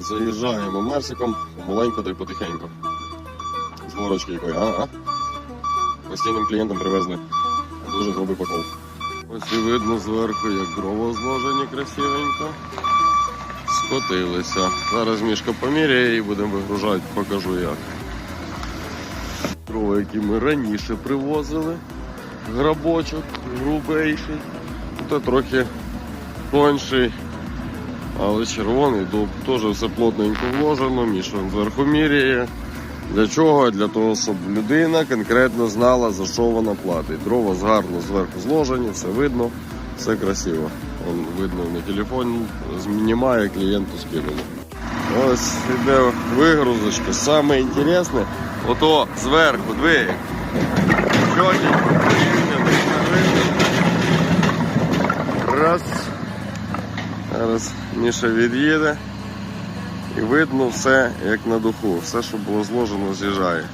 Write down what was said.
Заїжджаємо Мерсиком, маленько та й потихеньку. З горочки якої, ага. Постійним клієнтам привезли дуже грубий покол. Ось і видно зверху, як дрова зложені красивенько. Скотилися. Зараз мішка поміряє і будемо вигружати, покажу як. Дрова, які ми раніше привозили. Грабочок грубейший. Тут трохи тонший. Але червоний дуб теж все плотненько вложено, Міша зверху міряє. Для чого? Для того, щоб людина конкретно знала, за що вона платить. Дрова гарно зверху зложені, все видно, все красиво. Вон видно на телефоні, знімає, клієнту скинули. Ось іде вигрузочка. Саме інтересне, ото зверху, дві. Чотенько, Зараз Міша від'їде. І видно все як на духу. Все, що було зложено, з'їжджає.